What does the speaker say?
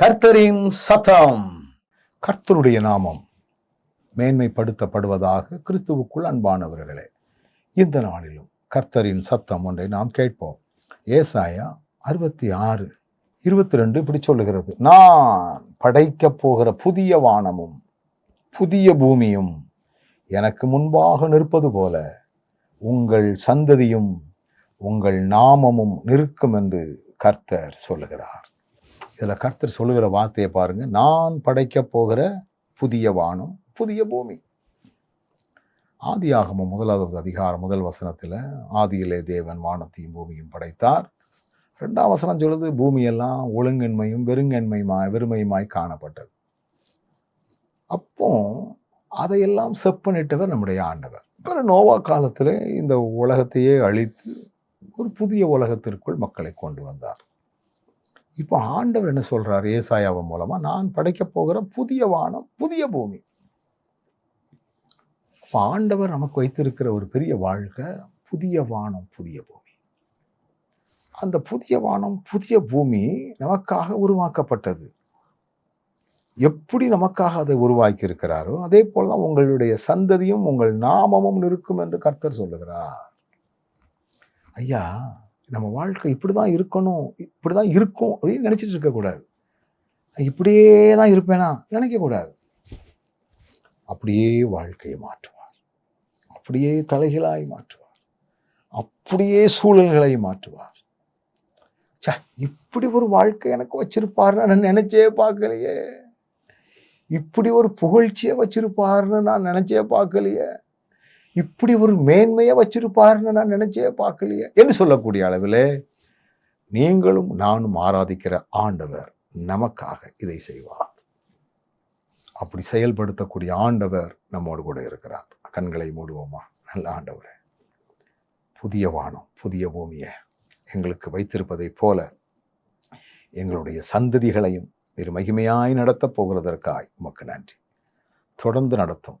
கர்த்தரின் சத்தம். கர்த்தருடைய நாமம் மேன்மைப்படுத்தப்படுவதாக கிறிஸ்துவுக்குள் அன்பானவர்களே இந்த நாளிலும் கர்த்தரின் சத்தம் ஒன்றை நாம் கேட்போம். ஏசாயா அறுபத்தி ஆறு இருபத்தி ரெண்டு இப்படி சொல்லுகிறது. நான் படைக்கப் போகிற புதிய வானமும் புதிய பூமியும் எனக்கு முன்பாக நிற்பது போல உங்கள் சந்ததியும் உங்கள் நாமமும் நிற்கும் என்று கர்த்தர் சொல்லுகிறார். இதில் கர்த்தர் சொல்லுகிற வார்த்தையை பாருங்கள் நான் படைக்கப் போகிற புதிய வானம் புதிய பூமி. ஆதியாகமம் முதலாவது அதிகாரம் முதல் வசனத்தில் ஆதியிலே தேவன் வானத்தையும் பூமியும் படைத்தார். ரெண்டாம் வசனம் சொல்லுது பூமியெல்லாம் ஒழுங்கின்மையும் வெறுங்கன்மையுமாய் வெறுமையுமாய் காணப்பட்டது. அப்போ அதையெல்லாம் செப்பனிட்டவர் நம்முடைய ஆண்டவர். பிற நோவா காலத்தில் இந்த உலகத்தையே அழித்து ஒரு புதிய உலகத்திற்குள் மக்களை கொண்டு வந்தார். இப்போ ஆண்டவர் என்ன சொல்கிறார் ஏசாயாவை மூலமாக நான் படைக்கப் போகிற புதிய வானம் புதிய பூமி. இப்போ ஆண்டவர் நமக்கு வைத்திருக்கிற ஒரு பெரிய வாழ்க்கை புதிய வானம் புதிய பூமி. அந்த புதிய வானம் புதிய பூமி நமக்காக உருவாக்கப்பட்டது. எப்படி நமக்காக அதை உருவாக்கி இருக்கிறாரோ அதே போலதான் உங்களுடைய சந்ததியும் உங்கள் நாமமும் இருக்கும் என்று கர்த்தர் சொல்லுகிறார். ஐயா நம்ம வாழ்க்கை இப்படிதான் இருக்கணும் இப்படிதான் இருக்கும் அப்படின்னு நினைச்சிட்டு இருக்கக்கூடாது இப்படியே தான் இருப்பேனா? நினைக்கக்கூடாது அப்படியே வாழ்க்கையை மாற்றுவார். அப்படியே தலைகளாய் மாற்றுவார். அப்படியே சூழல்களை மாற்றுவார். ச்சே இப்படி ஒரு வாழ்க்கை எனக்கு வச்சிருப்பாருன்னு நான் நினைச்சே பார்க்கலையே. இப்படி ஒரு புகழ்ச்சியை வச்சிருப்பாருன்னு நான் நினைச்சே பார்க்கலையே. இப்படி ஒரு மேன்மையை வச்சிருப்பாருன்னு நான் நினைச்சே பார்க்கலையே என்று சொல்லக்கூடிய அளவில் நீங்களும் நானும் ஆராதிக்கிற ஆண்டவர் நமக்காக இதை செய்வார். அப்படி செயல்படுத்தக்கூடிய ஆண்டவர் நம்மோடு கூட இருக்கிறார். கண்களை மூடுவோமா? நல்ல ஆண்டவர் புதிய வானம் புதிய பூமியை எங்களுக்கு வைத்திருப்பதைப் போல எங்களுடைய சந்ததிகளையும் நீர் மகிமையாய் நடத்தப் போகிறதற்காய் உமக்கு நன்றி. தொடர்ந்து நடத்தும்